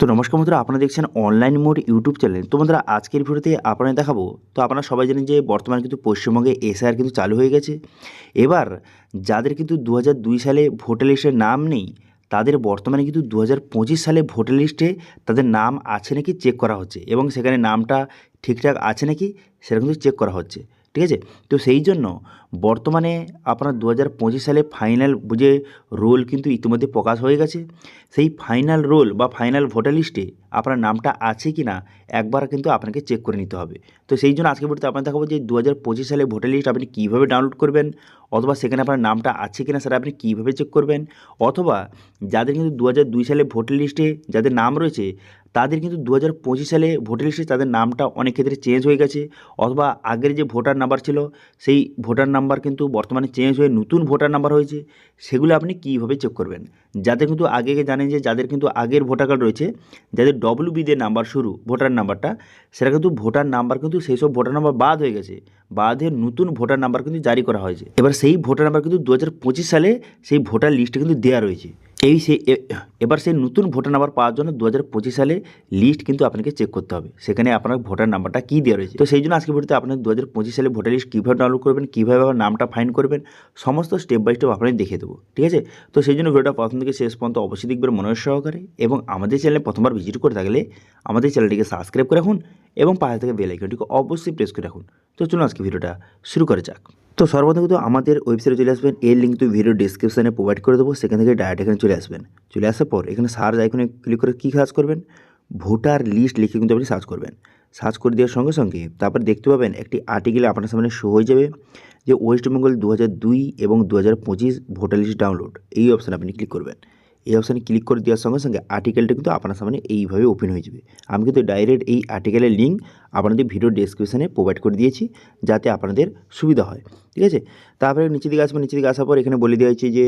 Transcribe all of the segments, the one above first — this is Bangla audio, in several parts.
তো নমস্কার বন্ধুরা, আপনারা দেখছেন অনলাইন মোড ইউটিউব চ্যানেল তো বন্ধুরা, আজকের ভিডিওতে আপনারা দেখাবো, তো আপনারা সবাই জানেন যে বর্তমানে কিন্তু পশ্চিমবঙ্গে এসআইআর কিন্তু চালু হয়ে গেছে। এবার, যাদের কিন্তু দু সালে ভোটার লিস্টের নাম নেই, তাদের বর্তমানে কিন্তু দু সালে ভোটার লিস্টে তাদের নাম আছে নাকি চেক করা হচ্ছে। এবং সেখানে নামটা ঠিকঠাক আছে নাকি, সেটা কিন্তু চেক করা হচ্ছে। ঠিক আছে? তো সেই জন্য বর্তমানে আপনার দু হাজার পঁচিশ সালে ফাইনাল যে রোল কিন্তু ইতিমধ্যে প্রকাশ হয়ে গেছে। সেই ফাইনাল রোল বা ফাইনাল ভোটার লিস্টে আপনার নামটা আছে কি না, একবার কিন্তু আপনাকে চেক করে নিতে হবে। তো সেই জন্য আজকে ভিডিওতে আপনার দেখাবো যে দু হাজার পঁচিশ সালে ভোটার লিস্ট আপনি কীভাবে ডাউনলোড করবেন, অথবা সেখানে আপনার নামটা আছে কি না সেটা আপনি কীভাবে চেক করবেন, অথবা যাদের কিন্তু দু হাজার দুই সালে ভোটার লিস্টে যাদের নাম রয়েছে তাদের কিন্তু দু হাজার পঁচিশ সালে ভোটার লিস্টে তাদের নামটা অনেক ক্ষেত্রে চেঞ্জ হয়ে গেছে। অথবা আগের যে ভোটার নাম্বার ছিল, সেই ভোটার নাম্বার কিন্তু বর্তমানে চেঞ্জ হয়ে নতুন ভোটার নাম্বার হয়েছে। সেগুলো আপনি কীভাবে চেক করবেন? যাদের কিন্তু আগে জানেন যে যাদের কিন্তু আগের ভোটার কার্ড রয়েছে, যাদের ডব্লিউ বি দিয়ে নাম্বার শুরু, ভোটার নাম্বারটা সেটা কিন্তু ভোটার নাম্বার কিন্তু সেই সব ভোটার নাম্বার বাদ হয়ে গেছে। বাদ হয়ে নতুন ভোটার নাম্বার কিন্তু জারি করা হয়েছে। এবার সেই ভোটার নাম্বার কিন্তু দু হাজার পঁচিশ সালে সেই ভোটার লিস্টে কিন্তু দেওয়া রয়েছে। এই সে এবার সেই নতুন ভোটার নাম্বার পাওয়ার জন্য দু হাজার পঁচিশ সালে লিস্ট কিন্তু আপনাকে চেক করতে হবে। সেখানে আপনার ভোটার নাম্বারটা কী দেওয়া রয়েছে। তো সেই জন্য আজকে ভিডিওতে আপনার দু হাজার পঁচিশ সালে ভোটার লিস্ট কীভাবে ডাউনলোড করবেন, কীভাবে আবার নামটা ফাইন করবেন, সমস্ত স্টেপ বাই স্টেপ আপনাকে দেখিয়ে দেবো। ঠিক আছে? তো সেই জন্য ভিডিওটা প্রথম থেকে শেষ পর্যন্ত অবশ্যই দেখবেন মনোযোগ সহকারে এবং আমাদের চ্যানেলে প্রথমবার ভিজিট করে থাকলে আমাদের চ্যানেলটিকে সাবস্ক্রাইব করে রাখুন এবং পাশে থেকে বেল আইকনটিকে অবশ্যই প্রেস করে রাখুন। তো চলুন আজকে ভিডিওটা শুরু করা যাক। তো সর্বপ্রথম কিন্তু আমাদের ওয়েবসাইটে চলে আসবেন। এর লিঙ্ক তো ভিডিও ডিসক্রিপশানে প্রোভাইড করে দেবো। সেখান থেকে ডাইরেক্ট এখানে চলে আসবেন। চলে আসার পর এখানে সার্চ আইকনে ক্লিক করে কী কাজ করবেন? ভোটার লিস্ট লিখে কিন্তু আপনি সার্চ করবেন। সার্চ করে দেওয়ার সঙ্গে সঙ্গে তারপর দেখতে পাবেন একটি আর্টিকেল আপনার সামনে শো হয়ে যাবে যে ওয়েস্ট বেঙ্গল দু হাজার দুই এবং দু হাজার পঁচিশ ভোটার লিস্ট ডাউনলোড এই অপশান আপনি ক্লিক করবেন। এই অপশানে ক্লিক করে দেওয়ার সঙ্গে সঙ্গে আর্টিকেলটা কিন্তু আপনার সামনে এইভাবে ওপেন হয়ে যাবে। আমি কিন্তু ডাইরেক্ট এই আর্টিকেলের লিঙ্ক আপনাদের ভিডিও ডেসক্রিপশানে প্রোভাইড করে দিয়েছি যাতে আপনাদের সুবিধা হয়, ঠিক আছে? তারপরে নিচে দিকে আসবেন নিচে দিকে আসার পর এখানে বলে দেওয়া হয়েছে যে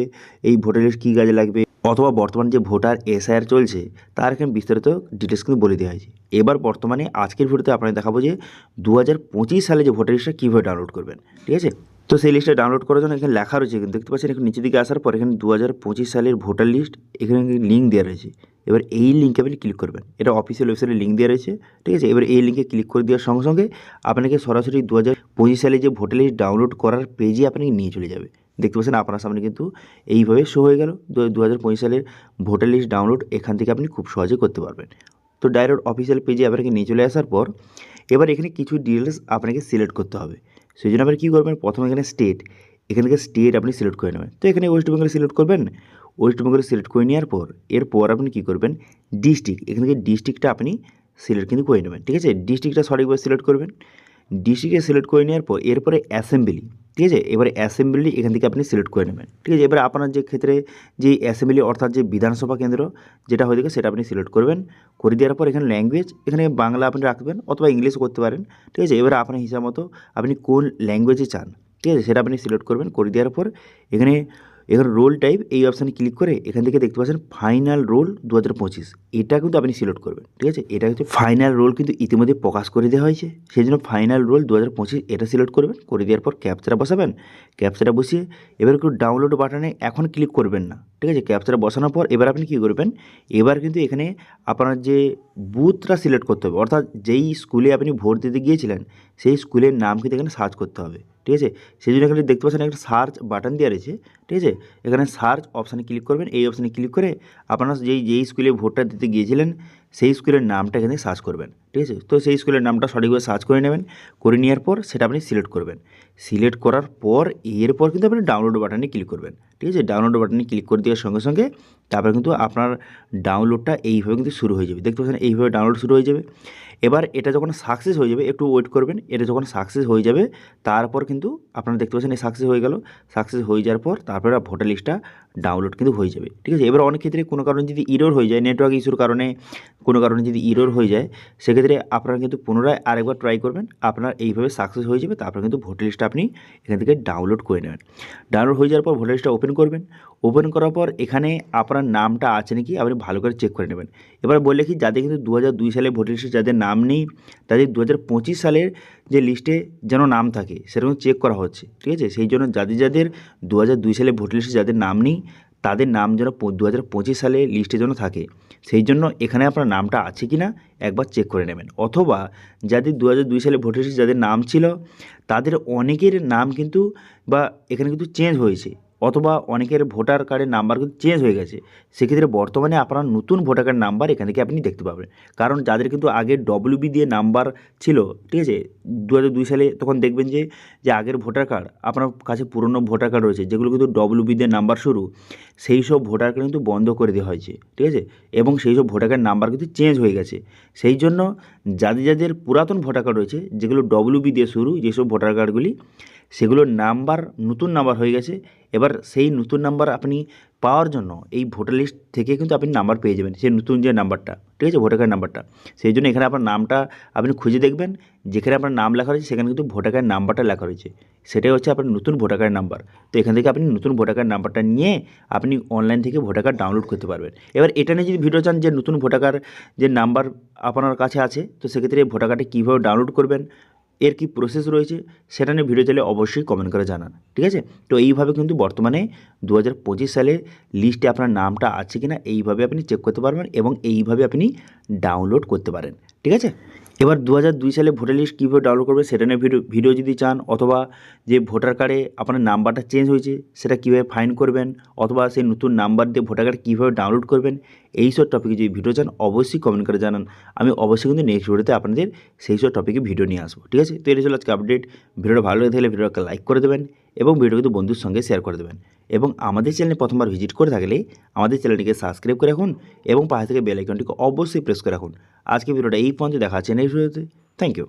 এই ভোটার লিস্ট কী কাজে লাগবে অথবা বর্তমান যে ভোটার এসআইআর চলছে তার এখানে বিস্তারিত ডিটেলস কিন্তু বলে দেওয়া হয়েছে। এবার বর্তমানে আজকের ভিডিওতে আপনাদের দেখাবো যে দু হাজার পঁচিশ সালে যে ভোটার লিস্টটা কীভাবে ডাউনলোড করবেন, ঠিক আছে? তো সেই লিস্টটা ডাউনলোড করার জন্য এখানে লেখা রয়েছে কিন্তু দেখতে পাচ্ছেন এখানে নিচের দিকে আসার পর এখানে দু হাজার পঁচিশ সালের ভোটার লিস্ট এখানে লিঙ্ক দেওয়া রয়েছে। এবার এই লিঙ্কে আপনি ক্লিক করবেন। এটা অফিসিয়াল ওয়েবসাইটে লিঙ্ক দেওয়া রয়েছে, ঠিক আছে? এবার এই লিঙ্কে ক্লিক করে দেওয়ার সঙ্গে সঙ্গে আপনাকে সরাসরি দু হাজার পঁচিশ সালে যে ভোটার লিস্ট ডাউনলোড করার পেজে আপনাকে নিয়ে চলে যাবে। দেখতে পাচ্ছেন আপনার সামনে কিন্তু এইভাবে শো হয়ে গেল। দু হাজার পঁচিশ সালের ভোটার লিস্ট ডাউনলোড এখান থেকে আপনি খুব সহজে করতে পারবেন। তো ডাইরেক্ট অফিসিয়াল পেজে আপনাকে নিয়ে চলে আসার পর, এবার এখানে কিছু ডিটেলস আপনাকে সিলেক্ট করতে হবে। সেই জন্য আপনি কী করবেন? প্রথমে এখানে স্টেট এখান থেকে স্টেট আপনি সিলেক্ট করে নেবেন। তো এখানে ওয়েস্ট বেঙ্গলে সিলেক্ট করবেন। ওয়েস্ট বেঙ্গলে সিলেক্ট করে নেওয়ার পর, এরপর আপনি কী করবেন? ডিস্ট্রিক্ট এখান থেকে ডিস্ট্রিক্টটা আপনি সিলেক্ট কিন্তু করে নেবেন। ঠিক আছে? ডিস্ট্রিক্টটা সঠিকভাবে সিলেক্ট করবেন। ডিস্ট্রিক্টে সিলেক্ট করে নেওয়ার পর এরপরে অ্যাসেম্বলি ঠিক আছে? এবারে অ্যাসেম্বলি এখান থেকে আপনি সিলেক্ট করে নেবেন, ঠিক আছে? এবারে আপনার যে ক্ষেত্রে যে অ্যাসেম্বলি অর্থাৎ যে বিধানসভা কেন্দ্র যেটা হয়ে থাকে সেটা আপনি সিলেক্ট করবেন। করে দেওয়ার পর এখানে ল্যাঙ্গুয়েজ এখানে বাংলা আপনি রাখবেন অথবা ইংলিশ করতে পারেন, ঠিক আছে? এবারে আপনার হিসাব মতো আপনি কোন ল্যাঙ্গুয়েজে চান, ঠিক আছে? সেটা আপনি সিলেক্ট করবেন, করে দেওয়ার পর এখানে এখানে রোল টাইপ এই অপশানে ক্লিক করে এখান থেকে দেখতে পাচ্ছেন ফাইনাল রোল দু হাজার পঁচিশ। এটা কিন্তু আপনি সিলেক্ট করবেন, ঠিক আছে? এটা হচ্ছে ফাইনাল রোল কিন্তু ইতিমধ্যে প্রকাশ করে দেওয়া হয়েছে। সেই জন্য ফাইনাল রোল দু হাজার পঁচিশ এটা সিলেক্ট করবেন, করে দেওয়ার পর ক্যাপচারা বসাবেন। ক্যাপচারা বসিয়ে এবার একটু ডাউনলোড বাটনে এখন ক্লিক করবেন না, ঠিক আছে? ক্যাপচারা বসানোর পর এবার আপনি কী করবেন? এবার কিন্তু এখানে আপনার যে বুথটা সিলেক্ট করতে হবে, অর্থাৎ যেই স্কুলে আপনি ভোট দিতে গিয়েছিলেন সেই স্কুলের নাম কিন্তু এখানে সার্চ করতে হবে, ঠিক আছে? সেই জন্য এখানে দেখতে পাচ্ছেন একটা সার্চ বাটন দেওয়া রয়েছে, ঠিক আছে? এখানে সার্চ অপশানে ক্লিক করবেন, এই অপশানে ক্লিক করে আপনারা যেই যেই স্কুলে ভোটটা দিতে গিয়েছিলেন সেই স্কুলের নামটা এখানে সার্চ করবেন, ঠিক আছে? তো সেই স্কুলের নামটা সঠিকভাবে সার্চ করে নেবেন, করে নেওয়ার পর সেটা আপনি সিলেক্ট করবেন। সিলেক্ট করার পর এরপর কিন্তু আপনি ডাউনলোড বাটনে ক্লিক করবেন, ঠিক আছে? ডাউনলোড বাটনে ক্লিক করে দেওয়ার সঙ্গে সঙ্গে তারপরে কিন্তু আপনার ডাউনলোডটা এইভাবে কিন্তু শুরু হয়ে যাবে। দেখতে পাচ্ছেন, এইভাবে ডাউনলোড শুরু হয়ে যাবে। এবার এটা যখন সাকসেস হয়ে যাবে, একটু ওয়েট করবেন, এটা যখন সাকসেস হয়ে যাবে, তারপর কিন্তু আপনারা দেখতে পাচ্ছেন, এই সাকসেস হয়ে গেল। সাকসেস হয়ে যাওয়ার পর তারপরে ভোটার লিস্টটা ডাউনলোড কিন্তু হয়ে যাবে। ঠিক আছে? এবার অনেক ক্ষেত্রে কোনো কারণে যদি ইরোর হয়ে যায় নেটওয়ার্ক ইস্যুর কারণে কোনো কারণে যদি ইরোর হয়ে যায়, সেক্ষেত্রে আপনারা কিন্তু পুনরায় আরেকবার ট্রাই করবেন, আপনার এইভাবে সাকসেস হয়ে যাবে, তারপরে কিন্তু ভোটার লিস্টটা আপনি এখান থেকে ডাউনলোড করে নেবেন। ডাউনলোড হয়ে যাওয়ার পর ভোটার লিস্টটা ওপেন করবেন। ওপেন করার পর এখানে আপনার নামটা আছে নাকি, আপনি ভালো করে চেক করে নেবেন। এবার বললে কি, যাদের কিন্তু দু হাজার দুই সালে ভোটার লিস্টে যাদের নাম নেই, তাদের দু হাজার পঁচিশ সালের যে লিস্টে যেন নাম থাকে সেরকম চেক করা হচ্ছে, ঠিক আছে? সেই জন্য যাদের যাদের দু দুই সালে ভোটার লিস্টে যাদের নাম নেই, তাদের নাম যেন দু হাজার পঁচিশ সালে লিস্টে যেন থাকে, সেই জন্য এখানে আপনার নামটা আছে কি না একবার চেক করে নেবেন। অথবা যাদের দু হাজার দুই সালে ভোটার লিস্টে যাদের নাম ছিল, তাদের অনেকের নাম কিন্তু বা এখানে কিন্তু চেঞ্জ হয়েছে অথবা অনেকের ভোটার কার্ডের নাম্বার কিন্তু চেঞ্জ হয়ে গেছে। সেক্ষেত্রে বর্তমানে আপনার নতুন ভোটার কার্ড নাম্বার এখান থেকে আপনি দেখতে পাবেন। কারণ যাদের কিন্তু আগে ডব্লিউবি দিয়ে নাম্বার ছিল, ঠিক আছে? দু দুই সালে তখন দেখবেন যে যে আগের ভোটার কার্ড, আপনার কাছে পুরনো ভোটার কার্ড রয়েছে, যেগুলো কিন্তু ডব্লিউবি দিয়ে নাম্বার শুরু, সেই সব ভোটার কার্ড কিন্তু বন্ধ করে দেওয়া হয়েছে, ঠিক আছে? এবং সেই সব ভোটার কার্ড নাম্বার কিন্তু চেঞ্জ হয়ে গেছে। সেই জন্য যাদের যাদের পুরাতন ভোটার কার্ড রয়েছে, যেগুলো ডব্লিউবি দিয়ে শুরু, যেসব ভোটার কার্ডগুলি সেগুলোর নাম্বার, নতুন নাম্বার হয়ে গেছে। এবার সেই নতুন নাম্বার আপনি পাওয়ার জন্য এই ভোটার লিস্ট থেকে কিন্তু আপনি নাম্বার পেয়ে যাবেন, সেই নতুন যে নাম্বারটা, ঠিক আছে, ভোটার কার্ড নাম্বারটা। সেই জন্য এখানে আপনার নামটা আপনি খুঁজে দেখবেন, যেখানে আপনার নাম লেখা রয়েছে, সেখানে কিন্তু ভোটার কার্ড নাম্বারটা লেখা রয়েছে। সেটাই হচ্ছে আপনার নতুন ভোটার কার্ড নাম্বার। তো এখান থেকে আপনি নতুন ভোটার কার্ড নাম্বারটা নিয়ে আপনি অনলাইন থেকে ভোটার কার্ড ডাউনলোড করতে পারবেন। এবার এটা নিয়ে যদি ভিডিও চান যে নতুন ভোটার কার্ড যে নাম্বার আপনার কাছে আছে, তো সেক্ষেত্রে ভোটার কার্ডটি কীভাবে ডাউনলোড করবেন এর কি প্রসেস রয়েছে, সেটা নিয়ে ভিডিও চাইলে অবশ্যই কমেন্ট করে জানান, ঠিক আছে? তো এইভাবে কিন্তু বর্তমানে দু হাজার পঁচিশ সালে লিস্টে আপনার নামটা আছে কি না এইভাবে আপনি চেক করতে পারবেন এবং এইভাবে আপনি ডাউনলোড করতে পারেন, ঠিক আছে? এবার দু দুই সালে ভোটার লিস্ট কীভাবে ডাউনলোড করবে সেটা নিয়ে ভিডিও ভিডিও যদি চান অথবা যে ভোটার কার্ডে আপনার নাম্বারটা চেঞ্জ হয়েছে, সেটা কীভাবে ফাইন করবেন অথবা সেই নতুন নাম্বার দিয়ে ভোটার কার্ড কীভাবে ডাউনলোড করবেন, এই সব টপিকে যদি ভিডিও চান, অবশ্যই কমেন্ট করে জানান। আমি অবশ্যই কিন্তু নেক্সট ভিডিওতে আপনাদের সেই সব টপিকে ভিডিও নিয়ে আসব, ঠিক আছে? তো এটা ছিল আজকে আপডেট ভিডিওটা ভালো লেগে থাকলে ভিডিওটাকে লাইক করে দেবেন এবং ভিডিও কিন্তু বন্ধুর সঙ্গে শেয়ার করে দেবেন। এবং আমাদের চ্যানেলে প্রথমবার ভিজিট করে থাকলে আমাদের চ্যানেলটিকে সাবস্ক্রাইব করে রাখুন এবং পাশে থেকে বেল আইকনটিকে অবশ্যই প্রেস করে রাখুন। আজকে ভিডিওটা এই পর্যন্ত, দেখা হচ্ছে নেক্সট ভিডিওতে থ্যাংক ইউ